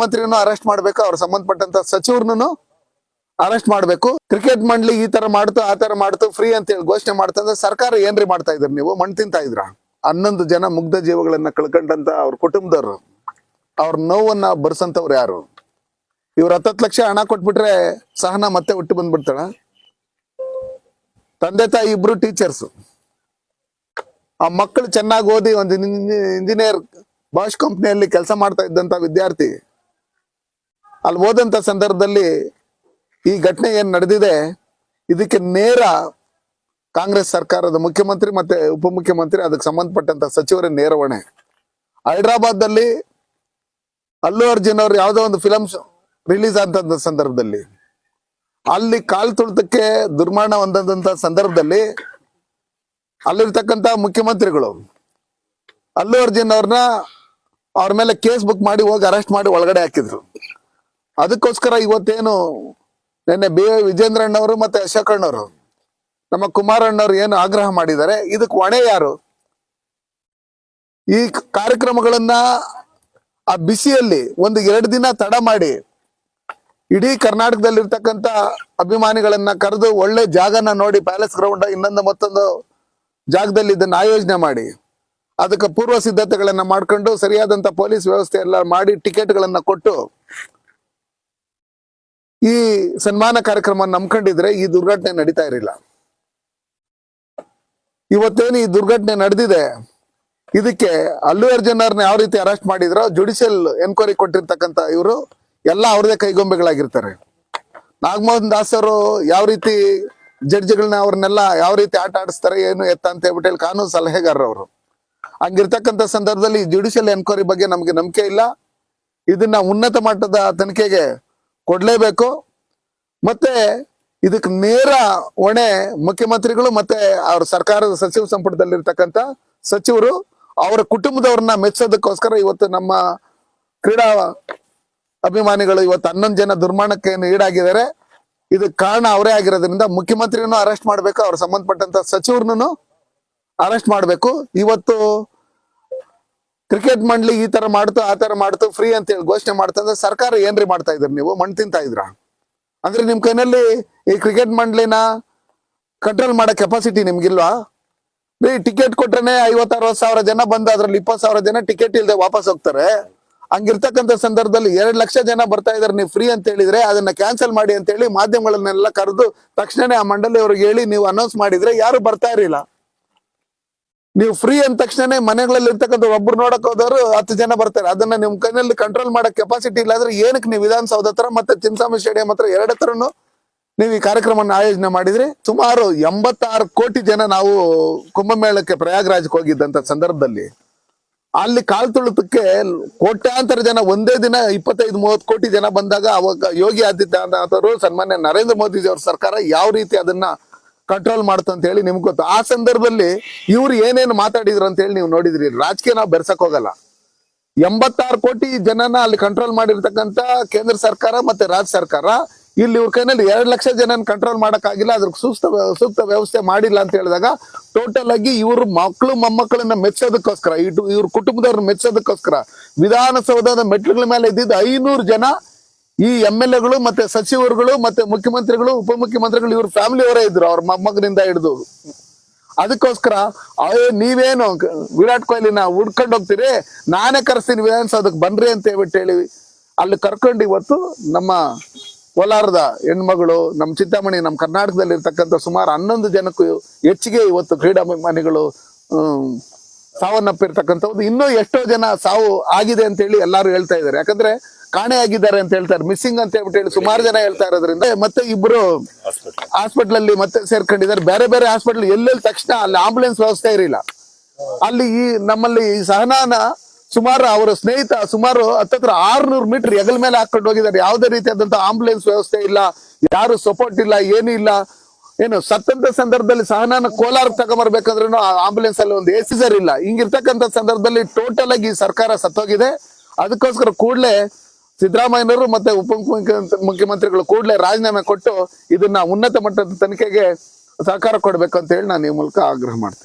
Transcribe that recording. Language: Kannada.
ಮಂತ್ರಿನೂ ಅರೆಸ್ಟ್ ಮಾಡ್ಬೇಕು, ಅವ್ರ ಸಂಬಂಧಪಟ್ಟಂತ ಸಚಿವರನ್ನು ಅರೆಸ್ಟ್ ಮಾಡ್ಬೇಕು. ಕ್ರಿಕೆಟ್ ಮಂಡಳಿ ಈ ತರ ಮಾಡ್ತು, ಆ ತರ ಮಾಡ್ತು ಫ್ರೀ ಅಂತ ಹೇಳಿ ಘೋಷಣೆ ಮಾಡ್ತಂದ್ರೆ ಸರ್ಕಾರ ಏನ್ರಿ ಮಾಡ್ತಾ ಇದ್ರಿ ನೀವು? ಮಣ್ ತಿಂತಾ ಇದ್ರ ಹನ್ನೊಂದು ಜನ ಮುಗ್ಧ ಜೀವಗಳನ್ನ ಕಳ್ಕೊಂಡಂತ ಅವ್ರ ಕುಟುಂಬದವ್ರು. ಅವ್ರ ನೋವನ್ನ ಬರ್ಸಂತವ್ರು ಯಾರು? ಇವ್ರ ಹತ್ತತ್ತು ಲಕ್ಷ ಹಣ ಕೊಟ್ಬಿಟ್ರೆ ಸಹನ ಮತ್ತೆ ಹುಟ್ಟು ಬಂದ್ಬಿಡ್ತಾಳ? ತಂದೆ ತಾಯಿ ಇಬ್ರು ಟೀಚರ್ಸ್ ಆ ಮಕ್ಕಳು ಚೆನ್ನಾಗಿ ಓದಿ ಒಂದು ಇಂಜಿನಿಯರ್ ಬಾಷ್ ಕಂಪ್ನಿಯಲ್ಲಿ ಕೆಲಸ ಮಾಡ್ತಾ ಇದ್ದಂತ ವಿದ್ಯಾರ್ಥಿ. ಅಲ್ಲಿ ಹೋದಂಥ ಸಂದರ್ಭದಲ್ಲಿ ಈ ಘಟನೆ ಏನ್ ನಡೆದಿದೆ, ಇದಕ್ಕೆ ನೇರ ಕಾಂಗ್ರೆಸ್ ಸರ್ಕಾರದ ಮುಖ್ಯಮಂತ್ರಿ ಮತ್ತೆ ಉಪಮುಖ್ಯಮಂತ್ರಿ, ಅದಕ್ಕೆ ಸಂಬಂಧಪಟ್ಟಂತ ಸಚಿವರ ನೇರ ಹೊಣೆ ಹೈದ್ರಾಬಾದ್ ಅಲ್ಲಿ ಅರ್ಜುನ್ ಅವ್ರು ಯಾವ್ದೋ ಒಂದು ಫಿಲಮ್ ರಿಲೀಸ್ ಅಂತ ಸಂದರ್ಭದಲ್ಲಿ. ಅಲ್ಲಿ ಕಾಲ್ ತುಳಿತಕ್ಕೆ ದುರ್ಮರಣ ಹೊಂದಂತ ಸಂದರ್ಭದಲ್ಲಿ ಅಲ್ಲಿರ್ತಕ್ಕಂತ ಮುಖ್ಯಮಂತ್ರಿಗಳು, ಅಲ್ಲು ಅರ್ಜುನ್ ಅವ್ರನ್ನ ಅವ್ರ ಮೇಲೆ ಕೇಸ್ ಬುಕ್ ಮಾಡಿ ಹೋಗಿ ಅರೆಸ್ಟ್ ಮಾಡಿ ಒಳಗಡೆ ಹಾಕಿದ್ರು. ಅದಕ್ಕೋಸ್ಕರ ಇವತ್ತೇನು ನಿನ್ನೆ ಬಿ ವಿಜೇಂದ್ರಣ್ಣವರು ಮತ್ತೆ ಅಶೋಕಣ್ಣವರು, ನಮ್ಮ ಕುಮಾರಣ್ಣವ್ರು ಏನು ಆಗ್ರಹ ಮಾಡಿದ್ದಾರೆ. ಇದಕ್ಕೆ ಹೊಣೆ ಯಾರು? ಈ ಕಾರ್ಯಕ್ರಮಗಳನ್ನ ಆ ಬಿಸಿಯಲ್ಲಿ ಒಂದು ಎರಡು ದಿನ ತಡ ಮಾಡಿ ಇಡೀ ಕರ್ನಾಟಕದಲ್ಲಿರ್ತಕ್ಕಂಥ ಅಭಿಮಾನಿಗಳನ್ನ ಕರೆದು ಒಳ್ಳೆ ಜಾಗನ ನೋಡಿ, ಪ್ಯಾಲೇಸ್ ಗ್ರೌಂಡ್ ಇನ್ನೊಂದು ಮತ್ತೊಂದು ಜಾಗದಲ್ಲಿ ಇದನ್ನ ಆಯೋಜನೆ ಮಾಡಿ, ಅದಕ್ಕೆ ಪೂರ್ವ ಸಿದ್ಧತೆಗಳನ್ನ ಮಾಡ್ಕೊಂಡು, ಸರಿಯಾದಂತ ಪೊಲೀಸ್ ವ್ಯವಸ್ಥೆ ಎಲ್ಲ ಮಾಡಿ ಟಿಕೆಟ್ಗಳನ್ನ ಕೊಟ್ಟು ಈ ಸನ್ಮಾನ ಕಾರ್ಯಕ್ರಮ ನಂಬ್ಕೊಂಡಿದ್ರೆ ಈ ದುರ್ಘಟನೆ ನಡೀತಾ ಇರಲಿಲ್ಲ. ಇವತ್ತೇನು ಈ ದುರ್ಘಟನೆ ನಡೆದಿದೆ? ಇದಕ್ಕೆ ಅಲ್ಲು ಅರ್ಜುನ್ ಅವ್ರನ್ನ ಯಾವ ರೀತಿ ಅರೆಸ್ಟ್ ಮಾಡಿದ್ರೋ ಜುಡಿಷಿಯಲ್ ಎನ್ಕ್ವೈರಿ ಕೊಟ್ಟಿರ್ತಕ್ಕಂತ ಇವರು ಎಲ್ಲ ಅವ್ರದೇ ಕೈಗೊಂಬೆಗಳಾಗಿರ್ತಾರೆ. ನಾಗಮೋಹನ್ ದಾಸ್ ಅವರು ಯಾವ ರೀತಿ ಜಡ್ಜ್ಗಳನ್ನ ಅವ್ರನ್ನೆಲ್ಲ ಯಾವ ರೀತಿ ಆಟ ಆಡಿಸ್ತಾರೆ, ಏನು ಎತ್ತ ಅಂತ ಹೇಳ್ಬಿಟ್ಟು ಹೇಳಿ ಕಾನೂನು ಸಲಹೆಗಾರರು ಅವರು. ಹಂಗಿರ್ತಕ್ಕಂಥ ಸಂದರ್ಭದಲ್ಲಿ ಜುಡಿಷಿಯಲ್ ಎನ್ಕ್ವೈರಿ ಬಗ್ಗೆ ನಮ್ಗೆ ನಂಬಿಕೆ ಇಲ್ಲ. ಇದನ್ನ ಉನ್ನತ ಮಟ್ಟದ ತನಿಖೆಗೆ ಕೊಡ್ಲೇಬೇಕು. ಮತ್ತೆ ಇದಕ್ಕೆ ನೇರ ಹೊಣೆ ಮುಖ್ಯಮಂತ್ರಿಗಳು ಮತ್ತೆ ಅವ್ರ ಸರ್ಕಾರದ ಸಚಿವ ಸಂಪುಟದಲ್ಲಿರ್ತಕ್ಕಂಥ ಸಚಿವರು ಅವರ ಕುಟುಂಬದವ್ರನ್ನ ಮೆಚ್ಚೋದಕ್ಕೋಸ್ಕರ ಇವತ್ತು ನಮ್ಮ ಕ್ರೀಡಾ ಅಭಿಮಾನಿಗಳು ಇವತ್ತು ಹನ್ನೊಂದು ಜನ ದುರ್ಮರಣಕ್ಕೆ ಈಡಾಗಿದ್ದಾರೆ. ಇದಕ್ಕೆ ಕಾರಣ ಅವರೇ ಆಗಿರೋದ್ರಿಂದ ಮುಖ್ಯಮಂತ್ರಿಯನ್ನು ಅರೆಸ್ಟ್ ಮಾಡಬೇಕು, ಅವ್ರ ಸಂಬಂಧಪಟ್ಟಂತ ಸಚಿವರನ್ನು ಅರೆಸ್ಟ್ ಮಾಡಬೇಕು. ಇವತ್ತು ಕ್ರಿಕೆಟ್ ಮಂಡಳಿ ಈ ತರ ಮಾಡ್ತು, ಆ ತರ ಮಾಡ್ತು ಫ್ರೀ ಅಂತ ಹೇಳಿ ಘೋಷಣೆ ಮಾಡ್ತಂದ್ರೆ ಸರ್ಕಾರ ಏನ್ರಿ ಮಾಡ್ತಾ ಇದ್ರಿ ನೀವು? ಮಣ್ಣು ತಿಂತಾ ಇದ್ರ? ಅಂದ್ರೆ ನಿಮ್ ಕೈನಲ್ಲಿ ಈ ಕ್ರಿಕೆಟ್ ಮಂಡ್ಲಿನ ಕಂಟ್ರೋಲ್ ಮಾಡೋ ಕೆಪಾಸಿಟಿ ನಿಮ್ಗಿಲ್ವಾ? ರೀ ಟಿಕೆಟ್ ಕೊಟ್ರೇನೆ ಐವತ್ ಅರವತ್ ಸಾವಿರ ಜನ ಬಂದು ಅದ್ರಲ್ಲಿ ಇಪ್ಪತ್ ಸಾವಿರ ಜನ ಟಿಕೆಟ್ ಇಲ್ದೆ ವಾಪಸ್ ಹೋಗ್ತಾರೆ. ಹಂಗಿರ್ತಕ್ಕಂಥ ಸಂದರ್ಭದಲ್ಲಿ ಎರಡ್ ಲಕ್ಷ ಜನ ಬರ್ತಾ ಇದಾರೆ, ನೀವು ಫ್ರೀ ಅಂತ ಹೇಳಿದ್ರೆ ಅದನ್ನ ಕ್ಯಾನ್ಸಲ್ ಮಾಡಿ ಅಂತ ಹೇಳಿ ಮಾಧ್ಯಮಗಳನ್ನೆಲ್ಲ ಕರೆದು ತಕ್ಷಣನೇ ಆ ಮಂಡಳಿ ಅವ್ರಿಗೆ ಹೇಳಿ ನೀವು ಅನೌನ್ಸ್ ಮಾಡಿದ್ರೆ ಯಾರು ಬರ್ತಾ ಇರಲಿಲ್ಲ. ನೀವು ಫ್ರೀ ಅಂದ ತಕ್ಷಣ ಮನೆಗಳಲ್ಲಿ ಇರ್ತಕ್ಕಂಥ ಒಬ್ರು ನೋಡಕ್ ಹೋದವರು ಹತ್ತು ಜನ ಬರ್ತಾರೆ. ಅದನ್ನ ನಿಮ್ ಕೈನಲ್ಲಿ ಕಂಟ್ರೋಲ್ ಮಾಡೋ ಕೆಪಾಸಿಟಿ ಇಲ್ಲ ಅಂದ್ರೆ ಏನಕ್ಕೆ ನೀವು ವಿಧಾನಸೌಧ ಹತ್ರ ಮತ್ತೆ ಚಿನ್ಸಾಮಿ ಸ್ಟೇಡಿಯಂ ಹತ್ರ ಎರಡು ಹತ್ರನು ನೀವು ಈ ಕಾರ್ಯಕ್ರಮವನ್ನು ಆಯೋಜನೆ ಮಾಡಿದ್ರಿ ಸುಮಾರು ಎಂಬತ್ತಾರು ಕೋಟಿ ಜನ ನಾವು ಕುಂಭಮೇಳಕ್ಕೆ ಪ್ರಯಾಗ್ರಾಜ್ಗೆ ಹೋಗಿದ್ದಂತ ಸಂದರ್ಭದಲ್ಲಿ. ಅಲ್ಲಿ ಕಾಲ್ ತುಳಿತಕ್ಕೆ ಕೋಟ್ಯಾಂತರ ಜನ ಒಂದೇ ದಿನ ಇಪ್ಪತ್ತೈದು, ಮೂವತ್ತು ಕೋಟಿ ಜನ ಬಂದಾಗ ಅವಾಗ ಯೋಗಿ ಆದಿತ್ಯನಾಥ್ ಅವರು, ಸನ್ಮಾನ್ಯ ನರೇಂದ್ರ ಮೋದಿಜಿ ಅವ್ರ ಸರ್ಕಾರ ಯಾವ ರೀತಿ ಅದನ್ನ ಕಂಟ್ರೋಲ್ ಅಂತ ಹೇಳಿ ನಿಮ್ಗೆ ಗೊತ್ತು. ಆ ಸಂದರ್ಭದಲ್ಲಿ ಇವ್ರು ಏನೇನು ಮಾತಾಡಿದ್ರು ಅಂತ ಹೇಳಿ ನೀವು ನೋಡಿದ್ರಿ. ರಾಜಕೀಯ ನಾವು ಬೆರ್ಸಕ್ ಹೋಗಲ್ಲ. ಎಂಬತ್ತಾರು ಕೋಟಿ ಜನನ ಅಲ್ಲಿ ಕಂಟ್ರೋಲ್ ಮಾಡಿರ್ತಕ್ಕಂತ ಕೇಂದ್ರ ಸರ್ಕಾರ ಮತ್ತೆ ರಾಜ್ಯ ಸರ್ಕಾರ ಇಲ್ಲಿ ಇವ್ರ ಕೈನಲ್ಲಿ ಎರಡು ಲಕ್ಷ ಜನನ ಕಂಟ್ರೋಲ್ ಮಾಡೋಕ್ಕಾಗಿಲ್ಲ. ಅದ್ರ ಸೂಕ್ತ ಸೂಕ್ತ ವ್ಯವಸ್ಥೆ ಮಾಡಿಲ್ಲ ಅಂತ ಹೇಳಿದಾಗ ಟೋಟಲ್ ಆಗಿ ಇವ್ರ ಮಕ್ಕಳು ಮೊಮ್ಮಕ್ಕಳನ್ನ ಮೆಚ್ಚೋದಕ್ಕೋಸ್ಕರ ಇವ್ರ ಕುಟುಂಬದವ್ರನ್ನ ಮೆಚ್ಚೋದಕ್ಕೋಸ್ಕರ ವಿಧಾನಸೌಧದ ಮೆಟ್ಲುಗಳ ಮೇಲೆ ಇದ್ದಿದ್ದು ಐನೂರು ಜನ ಈ ಎಂ ಎಲ್ ಎಗಳು ಮತ್ತೆ ಸಚಿವರುಗಳು ಮತ್ತೆ ಮುಖ್ಯಮಂತ್ರಿಗಳು, ಉಪಮುಖ್ಯಮಂತ್ರಿಗಳು ಇವ್ರ ಫ್ಯಾಮಿಲಿ ಅವರೇ ಇದ್ರು, ಅವ್ರ ಮೊಮ್ಮಗನಿಂದ ಹಿಡಿದು. ಅದಕ್ಕೋಸ್ಕರ, ಅಯ್ಯೋ, ನೀವೇನು ವಿರಾಟ್ ಕೊಹ್ಲಿನ ಹುಡ್ಕೊಂಡು ಹೋಗ್ತೀರಿ? ನಾನೇ ಕರೆಸ್ತೀನಿ ವಿಧಾನಸೌಧಕ್ಕೆ ಬನ್ರಿ ಅಂತ ಹೇಳ್ಬಿಟ್ಟು ಹೇಳಿ, ಅಲ್ಲಿ ಕರ್ಕೊಂಡು ಇವತ್ತು ನಮ್ಮ ಕೋಲಾರದ ಹೆಣ್ಮಗಳು, ನಮ್ಮ ಚಿಂತಾಮಣಿ, ನಮ್ಮ ಕರ್ನಾಟಕದಲ್ಲಿ ಇರ್ತಕ್ಕಂಥ ಸುಮಾರು ಹನ್ನೊಂದು ಜನಕ್ಕೂ ಹೆಚ್ಚಿಗೆ ಇವತ್ತು ಕ್ರೀಡಾಭಿಮಾನಿಗಳು ಸಾವನ್ನಪ್ಪಿರ್ತಕ್ಕಂಥದ್ದು. ಇನ್ನೂ ಎಷ್ಟೋ ಜನ ಸಾವು ಆಗಿದೆ ಅಂತ ಹೇಳಿ ಎಲ್ಲಾರು ಹೇಳ್ತಾ ಇದ್ದಾರೆ. ಯಾಕಂದ್ರೆ ಕಾಣೆಯಾಗಿದ್ದಾರೆ ಅಂತ ಹೇಳ್ತಾರೆ. ಮಿಸ್ಸಿಂಗ್ ಅಂತ ಹೇಳ್ಬಿಟ್ಟು ಹೇಳಿ ಸುಮಾರು ಜನ ಹೇಳ್ತಾ ಇರೋದ್ರಿಂದ ಮತ್ತೆ ಇಬ್ರು ಹಾಸ್ಪಿಟಲ್ ಅಲ್ಲಿ ಮತ್ತೆ ಸೇರ್ಕೊಂಡಿದ್ದಾರೆ. ಬೇರೆ ಬೇರೆ ಹಾಸ್ಪಿಟಲ್ ಎಲ್ಲೆಲ್ಲಿ ತಕ್ಷಣ ಅಲ್ಲಿ ಆಂಬುಲೆನ್ಸ್ ವ್ಯವಸ್ಥೆ ಇರಲಿಲ್ಲ. ಅಲ್ಲಿ ಈ ನಮ್ಮಲ್ಲಿ ಈ ಸಹನಾನ ಸುಮಾರು ಅವರ ಸ್ನೇಹಿತ ಸುಮಾರು ಹತ್ತತ್ರ ಆರ್ನೂರು ಮೀಟರ್ ಹೆಗಲ ಮೇಲೆ ಹಾಕೊಂಡು ಹೋಗಿದ್ದಾರೆ. ಯಾವುದೇ ರೀತಿಯಾದಂತಹ ಆಂಬುಲೆನ್ಸ್ ವ್ಯವಸ್ಥೆ ಇಲ್ಲ. ಯಾರು ಸಪೋರ್ಟ್ ಇಲ್ಲ ಏನೂ ಇಲ್ಲ. ಏನು ಸತ್ತಂತ ಸಂದರ್ಭದಲ್ಲಿ ಸಹನಾನ ಕೋಲಾರ ತಗೊಂಬರ್ಬೇಕಂದ್ರೂ ಆಂಬುಲೆನ್ಸ್ ಅಲ್ಲಿ ಒಂದು ಎಸಿಸರ್ ಇಲ್ಲ. ಹಿಂಗಿರ್ತಕ್ಕಂಥ ಸಂದರ್ಭದಲ್ಲಿ ಟೋಟಲ್ ಆಗಿ ಸರ್ಕಾರ ಸತ್ತೋಗಿದೆ. ಅದಕ್ಕೋಸ್ಕರ ಕೂಡಲೇ ಸಿದ್ದರಾಮಯ್ಯನವರು ಮತ್ತೆ ಉಪ ಮುಖ್ಯಮಂತ್ರಿಗಳು ಕೂಡಲೇ ರಾಜೀನಾಮೆ ಕೊಟ್ಟು ಇದನ್ನ ಉನ್ನತ ಮಟ್ಟದ ತನಿಖೆಗೆ ಸಹಕಾರ ಕೊಡ್ಬೇಕು ಅಂತ ಹೇಳಿ ನಾನು ಈ ಮೂಲಕ ಆಗ್ರಹ ಮಾಡ್ತೀನಿ.